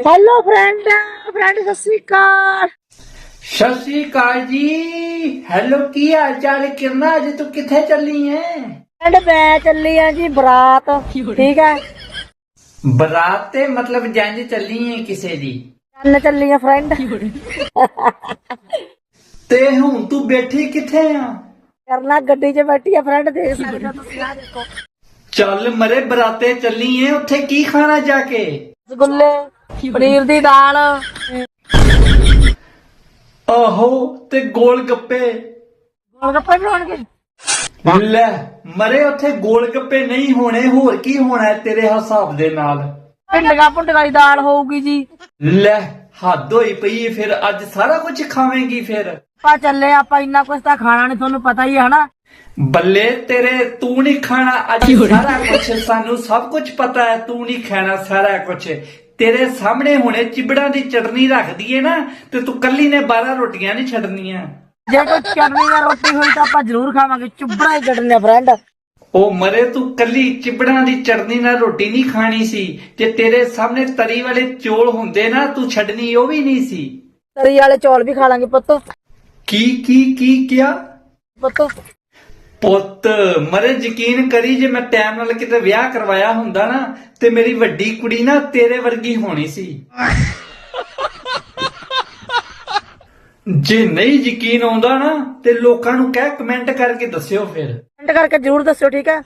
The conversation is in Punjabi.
Hello friend friend Sat Sri Akal Sat ਸ਼੍ਰੀ ਅਕਾਲ ਜੀ ਹੈਲੋ ਕੀ ਹਾਲ ਚਾਲ ਹੈ ਕਿਰਨਾ ਅੱਜ ਤੂੰ ਕਿੱਥੇ ਚੱਲੀ ਹੈ ਫਰੈਂਡ ਮੈਂ ਚੱਲੀ ਆ ਜੀ ਬਰਾਤ ਠੀਕ ਹੈ ਬਰਾਤ ਤੇ ਮਤਲਬ ਜੰਜ ਚੱਲੀ ਹੈ ਕਿਸੇ ਦੀ ਚੰਨ ਚੱਲੀ ਆ ਫਰੈਂਡ ਤੇ ਹੁਣ ਤੂੰ ਬੈਠੀ ਕਿੱਥੇ ਆ ਕਰਨਾ ਗੱਡੀ 'ਚ ਬੈਠੀ ਆ ਫਰੈਂਡ ਦੇਖ ਸਕਦੇ ਹੋ ਤੁਸੀਂ ਆ ਦੇਖੋ ਚੱਲ ਮਰੇ ਬਰਾਤੇ ਚੱਲੀ ਹੈ ਉੱਥੇ ਕੀ ਖਾਣਾ ਜਾ ਕੇ ਰਸਗੁੱਲੇ ਪਨੀਰ ਦੀ ਦਾਲ। ਆਹੋ ਤੇ ਗੋਲ ਗੱਪੇ। ਗੋਲ ਗੱਪੇ ਵੀ ਹੋਣਗੇ। ਲੈ ਮਰੇ ਉੱਥੇ ਗੋਲ ਗੱਪੇ ਨਹੀਂ ਹੋਣੇ ਹੋਰ ਕੀ ਹੋਣਾ ਤੇਰੇ ਹਿਸਾਬ ਦੇ ਨਾਲ? ਭਿੰਡੀਆਂ ਭੁੰਡੀਆਂ ਦੀ ਦਾਲ ਹੋਊਗੀ ਜੀ। ਲੈ ਹੱਦ ਹੋਈ ਪਈ ਫਿਰ ਅੱਜ ਸਾਰਾ ਕੁਝ ਖਾਵੇਂਗੀ ਫਿਰ। ਆਪਾਂ ਚੱਲੇ ਆਪਾਂ ਇੰਨਾ ਕੁਝ ਤਾਂ ਖਾਣਾ ਨਹੀਂ ਤੁਹਾਨੂੰ ਪਤਾ ਹੀ ਹੈ ਹਨਾ? ਬੱਲੇ ਤੇਰੇ ਤੂੰ ਨਹੀਂ ਖਾਣਾ ਅੱਜ ਸਾਰਾ ਕੁਝ ਸਾਨੂੰ ਸਭ ਕੁਝ ਪਤਾ ਹੈ ਤੂੰ ਨਹੀਂ ਖਾਣਾ ਸਾਰਾ ਕੁਝ ਤੇਰੇ ਸਾਹਮਣੇ ਹੁਣੇ ਚਿਬੜਾਂ ਦੀ ਚਟਨੀ ਰੱਖ ਦਈਏ ਨਾ ਤੇ ਤੂੰ ਕੱਲੀ ਨੇ 12 ਰੋਟੀਆਂ ਨਹੀਂ ਛੱਡਣੀਆਂ। ਜੇ ਕੋਈ ਚਟਨੀ ਨਾਲ ਰੋਟੀ ਹੋਈ ਤਾਂ ਆਪਾਂ ਜ਼ਰੂਰ ਖਾਵਾਂਗੇ ਚੁੱਬੜਾ ਹੀ ਚਟਨੀ ਫਰੈਂਡ ਉਹ ਮਰੇ ਤੂੰ ਕੱਲੀ ਚਿਬੜਾਂ ਦੀ ਚਟਨੀ ਨਾਲ ਰੋਟੀ ਨਹੀਂ ਖਾਣੀ ਸੀ। ਜੇ ਤੇਰੇ ਸਾਹਮਣੇ ਤਰੀ ਵਾਲੇ ਚੋਲ ਹੁੰਦੇ ਨਾ ਤੂੰ ਛੱਡਣੀ ਉਹ ਵੀ ਨਹੀਂ ਸੀ। ਤਰੀ ਵਾਲੇ ਚੌਲ ਵੀ ਖਾ ਲਾਂਗੇ ਪੁੱਤ। ਕੀ ਕੀ ਕੀ ਕਿਹਾ? ਪੁੱਤ ਪੁੱਤ ਮਰੇ ਯਕੀਨ ਕਰੀ ਜੇ ਮੈਂ ਟਾਈਮ ਨਾਲ ਕਿਤੇ ਵਿਆਹ ਕਰਵਾਇਆ ਹੁੰਦਾ ਨਾ, ਤੇ ਮੇਰੀ ਵੱਡੀ ਕੁੜੀ ਨਾ ਤੇਰੇ ਵਰਗੀ ਹੋਣੀ ਸੀ। ਜੇ ਨਹੀਂ ਯਕੀਨ ਆਉਂਦਾ ਨਾ, ਤੇ ਲੋਕਾਂ ਨੂੰ ਕਹਿ ਕਮੈਂਟ ਕਰਕੇ ਦੱਸਿਓ ਫਿਰ। ਕਮੈਂਟ ਕਰਕੇ ਜ਼ਰੂਰ ਦੱਸਿਓ, ਠੀਕ ਹੈ?